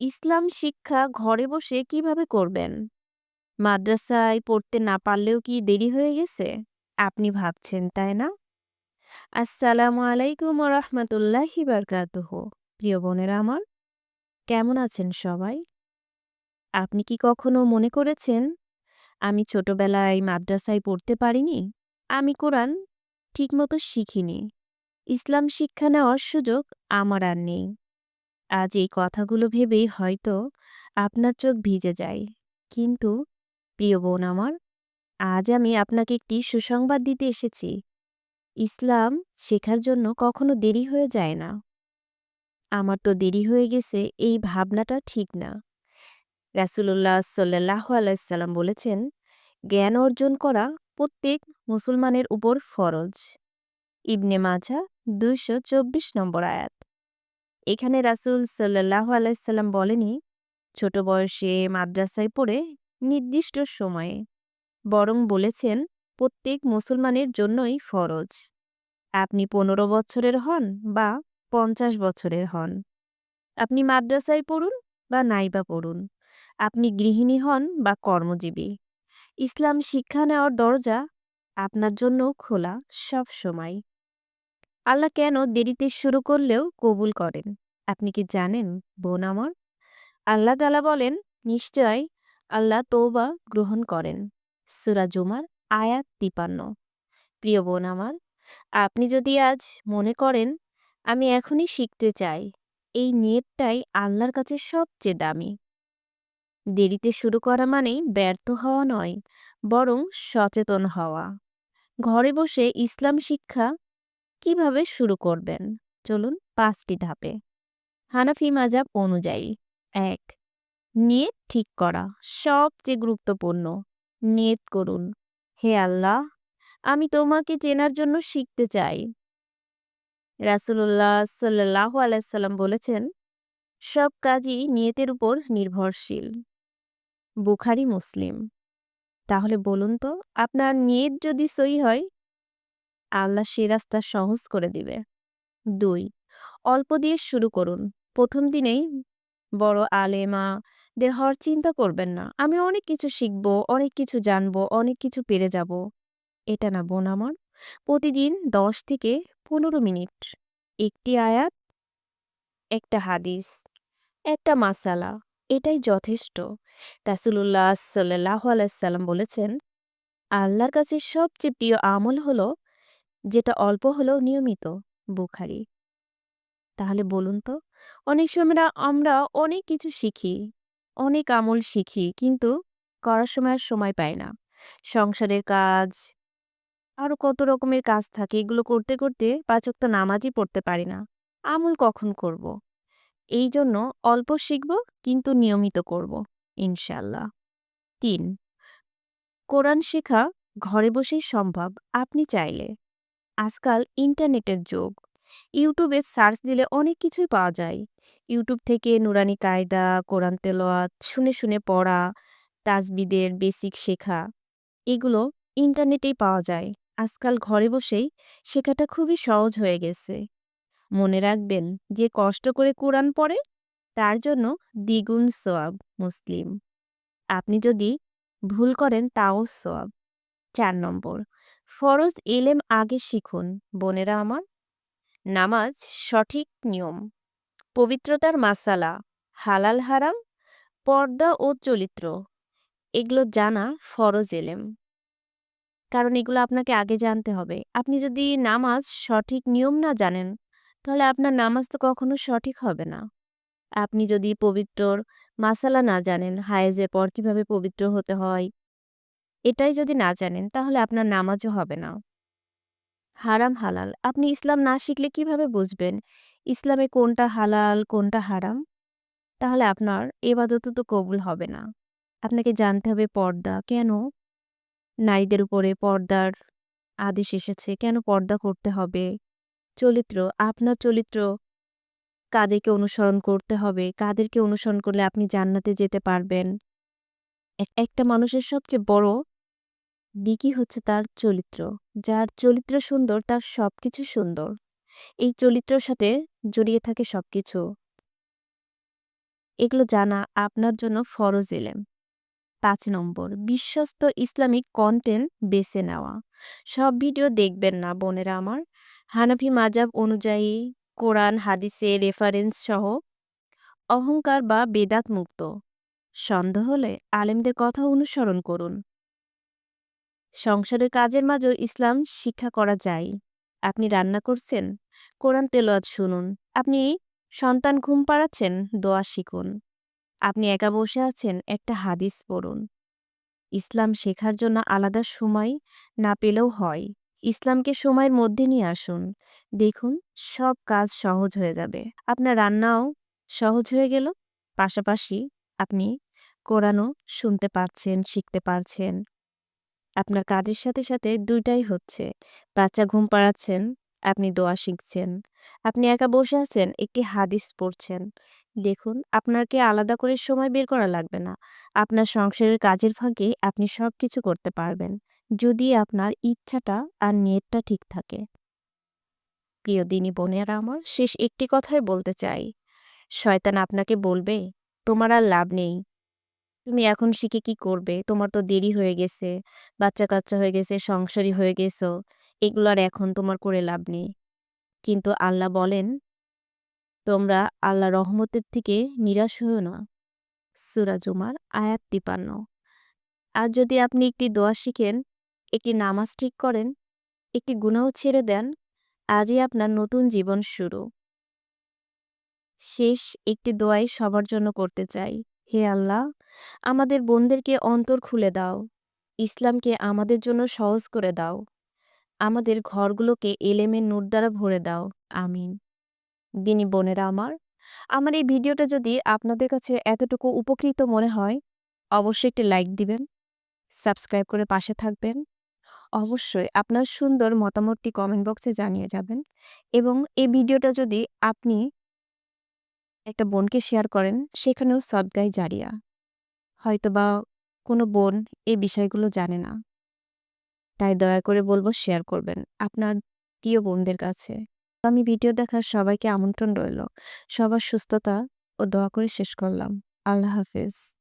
ইসলাম শিক্ষা ঘরে বসে কীভাবে করবেন? মাদ্রাসায় পড়তে না পারলেও কি দেরি হয়ে গেছে? আপনি ভাবছেন, তাই না? আসসালামু আলাইকুম রাহমাতুল্লাহি বারাকাতুহু। প্রিয় বোনেরা আমার, কেমন আছেন সবাই? আপনি কি কখনো মনে করেছেন, আমি ছোটবেলায় মাদ্রাসায় পড়তে পারিনি? আমি কোরআন ঠিকমতো শিখিনি। ইসলাম শিক্ষা নেওয়ার সুযোগ আমার আর নেই। আজ এই কথাগুলো ভেবেই হয়তো আপনার চোখ ভিজে যায়। কিন্তু প্রিয় বোন আমার, আজ আমি আপনাকে একটি সুসংবাদ দিতে এসেছি। ইসলাম শেখার জন্য কখনো দেরি হয়ে যায় না। আমার তো দেরি হয়ে গেছে এই ভাবনাটা ঠিক না। রাসূলুল্লাহ সাল্লাল্লাহু আলাইহি সাল্লাম বলেছেন, জ্ঞান অর্জন করা প্রত্যেক মুসলমানের উপর ফরজ। ইবনে মাজাহ ২২৪ নম্বর আয়াত। এখানে রাসুল সাল্লাল্লাহু আলাইসাল্লাম বলেনি, ছোট বয়সে মাদ্রাসায় পড়ে নির্দিষ্ট সময়ে। বরং বলেছেন, প্রত্যেক মুসলমানের জন্যই ফরজ। আপনি ১৫ বছরের হন বা ৫০ বছরের হন। আপনি মাদ্রাসায় পড়ুন বা নাইবা পড়ুন। আপনি গৃহিণী হন বা কর্মজীবী। ইসলাম শিক্ষা নেওয়ার দরজা আপনার জন্য খোলা সব সময়। আল্লাহ কেন দেরিতে শুরু করলেও কবুল করেন? আপনি কি জানেন, বোন আমার? আল্লাহ তালা বলেন, নিশ্চয় আল্লাহ তৌবা গ্রহণ করেন। সূরা জুমার আয়াত ৫৩। প্রিয় বোন আমার, আপনি যদি আজ মনে করেন, আমি এখনই শিখতে চাই, এই নিয়তটাই আল্লাহর কাছে সবচেয়ে দামি। দেরিতে শুরু করা মানেই ব্যর্থ হওয়া নয়, বরং সচেতন হওয়া। ঘরে বসে ইসলাম শিক্ষা কীভাবে শুরু করবেন? চলুন পাঁচটি ধাপে। হানাফি মাযহাব অনুযায়ী এক নিয়ত ঠিক করা সবচেয়ে গুরুত্বপূর্ণ। নিয়ত করুন, হে আল্লাহ, আমি তোমাকে চেনার জন্য শিখতে চাই। রাসূলুল্লাহ সাল্লাল্লাহু আলাইহি সাল্লাম বলেছেন, সব কাজই নিয়তের উপর নির্ভরশীল। বুখারী মুসলিম। তাহলে বলুন তো, আপনার নিয়ত যদি সই হয়, আল্লাহ সে রাস্তা সহজ করে দিবে। দুই অল্প দিয়ে শুরু করুন। প্রথম দিনেই বড় আলেমাদের হওয়ার চিন্তা করবেন না। আমি অনেক কিছু শিখব, অনেক কিছু জানব, অনেক কিছু পেরে যাব। এটা না বোন আমার। প্রতিদিন ১০ থেকে ১৫ মিনিট। একটি আয়াত, একটা হাদিস, একটা মাসালা, এটাই যথেষ্ট। রাসূলুল্লাহ সাল্লাল্লাহু আলাইহি সাল্লাম বলেছেন, আল্লাহর কাছে সবচেয়ে প্রিয় আমল হলো, যেটা অল্প হলেও নিয়মিত। বুখারি তাহলে বলুন তো, অনেক সময় আমরা অনেক কিছু শিখি, অনেক আমল শিখি, কিন্তু করার সময় আর সময় পাই না। সংসারের কাজ, আরও কত রকমের কাজ থাকে, এগুলো করতে করতে ৫ ওয়াক্ত নামাজই পড়তে পারি না। আমল কখন করব? এই জন্য অল্প শিখব, কিন্তু নিয়মিত করব, ইনশাল্লাহ তিন কোরআন শেখা ঘরে বসেই সম্ভব, আপনি চাইলে। আজকাল ইন্টারনেটের যুগ। ইউটিউবে সার্চ দিলে অনেক কিছুই পাওয়া যায়। ইউটিউব থেকে নুরানি কায়দা, কোরআন তেলাওয়াত, শুনে শুনে পড়া, তাজবিদের বেসিক শেখা, এগুলো ইন্টারনেটেই পাওয়া যায়। আজকাল ঘরে বসেই শেখাটা খুবই সহজ হয়ে গেছে। মনে রাখবেন, যে কষ্ট করে কোরআন পড়ে, তার জন্য দ্বিগুণ সোয়াব মুসলিম। আপনি যদি ভুল করেন তাও সোয়াব। ৪ নম্বর, ফরজ এলেম আগে শিখুন। বোনেরা আমার, নামাজ সঠিক নিয়ম, পবিত্রতার মাসালা, হালাল হারাম, পর্দা ও চরিত্র, এগুলো জানা ফরজ এলেম। কারণ এগুলো আপনাকে আগে জানতে হবে। আপনি যদি নামাজ সঠিক নিয়ম না জানেন, তাহলে আপনার নামাজ তো কখনো সঠিক হবে না। আপনি যদি পবিত্রর মাসালা না জানেন, হায়েজের পর কীভাবে পবিত্র হতে হয়, এটাই যদি না জানেন, তাহলে আপনার নামাজও হবে না। হারাম হালাল, আপনি ইসলাম না শিখলে কীভাবে বুঝবেন, ইসলামে কোনটা হালাল, কোনটা হারাম? তাহলে আপনার এবাদতও তো কবুল হবে না। আপনাকে জানতে হবে পর্দা, কেন নারীদের উপরে পর্দার আদেশ এসেছে, কেন পর্দা করতে হবে? চরিত্র, আপনার চরিত্র কাদেরকে অনুসরণ করতে হবে, কাদেরকে অনুসরণ করলে আপনি জান্নাতে যেতে পারবেন। একটা মানুষের সবচেয়ে বড় দিকই হচ্ছে তার চরিত্র। যার চরিত্র সুন্দর, তার সবকিছু সুন্দর। এই চরিত্রর সাথে জড়িয়ে থাকে সবকিছু। এগুলো জানা আপনার জন্য ফরজ এলেম পাঁচ নম্বর বিশ্বস্ত ইসলামিক কন্টেন্ট বেছে নেওয়া সব ভিডিও দেখবেন না বোনেরা আমার হানাফি মাজাব অনুযায়ী কোরআন হাদিসে রেফারেন্স সহ অহংকার বা বেদাত মুক্ত সন্দেহ হলে আলেমদের কথা অনুসরণ করুন সংসারের কাজের মাঝেও ইসলাম শিক্ষা করা যায়। আপনি রান্না করছেন, কোরআন তেলোয়াত শুনুন। আপনি সন্তান ঘুম পাড়াচ্ছেন, দোয়া শিখুন। আপনি একা বসে আছেন, একটা হাদিস পড়ুন। ইসলাম শেখার জন্য আলাদা সময় না পেলেও হয়। ইসলামকে সময়ের মধ্যে নিয়ে আসুন। দেখুন, সব কাজ সহজ হয়ে যাবে। আপনার রান্নাও সহজ হয়ে গেল। পাশাপাশি আপনি কোরআনও শুনতে পারছেন, শিখতে পারছেন। আপনার কাজের সাথে সাথে দুইটাই হচ্ছে। বাচ্চা ঘুম পাড়াচ্ছেন, আপনি দোয়া শিখছেন। আপনি একা বসে আছেন, একটি হাদিস পড়ছেন। দেখুন, আপনাকে আলাদা করে সময় বের করা লাগবে না। আপনার সংসারের কাজের ফাঁকে আপনি সব কিছু করতে পারবেন, যদি আপনার ইচ্ছাটা আর নেটটা ঠিক থাকে। প্রিয় দিনী বোনেরা, আমার শেষ একটি কথাই বলতে চাই। শয়তান আপনাকে বলবে, তোমার আর লাভ নেই। তুমি এখন শিখে কি করবে? তোমার তো দেরি হয়ে গেছে বাচ্চা কাচ্চা হয়ে গেছে সংসারী হয়ে গেছো, এগুলো আর এখন তোমার করে লাভ নেই। কিন্তু আল্লাহ বলেন, তোমরা আল্লাহ রহমতের থেকে নিরাশ হও না। সুরা জুমার আয়াত তিপান্ন। আর যদি আপনি একটি দোয়া শিখেন, একটি নামাজ ঠিক করেন, একটি গুনাহ ছেড়ে দেন, আজই আপনার নতুন জীবন শুরু। শেষ একটি দোয়াই সবার জন্য করতে চাই। হে আল্লাহ, আমাদের বোনদেরকে অন্তর খুলে দাও, ইসলামকে আমাদের জন্য সহজ করে দাও, আমাদের ঘরগুলোকে এলেমের নূর দ্বারা ভরে দাও, আমিন। দিনী বোনেরা আমার আমার এই ভিডিওটা যদি আপনাদের কাছে এতটুকু উপকৃত মনে হয়, অবশ্যই একটি লাইক দিবেন, সাবস্ক্রাইব করে পাশে থাকবেন, অবশ্যই আপনার সুন্দর মতামতটি কমেন্ট বক্সে জানিয়ে যাবেন এবং এই ভিডিওটা যদি আপনি একটা বোনকে শেয়ার করেন, সেখানেও সদগাই জারিয়া। হয়তোবা কোনো বোন এই বিষয়গুলো জানে না। তাই দয়া করে বলব শেয়ার করবেন। আপনার প্রিয় বোনদের কাছে। আমি ভিডিও দেখার সবাইকে আমন্ত্রণ রইল। সবার সুস্থতা ও দোয়া করে শেষ করলাম। আল্লাহ হাফেজ।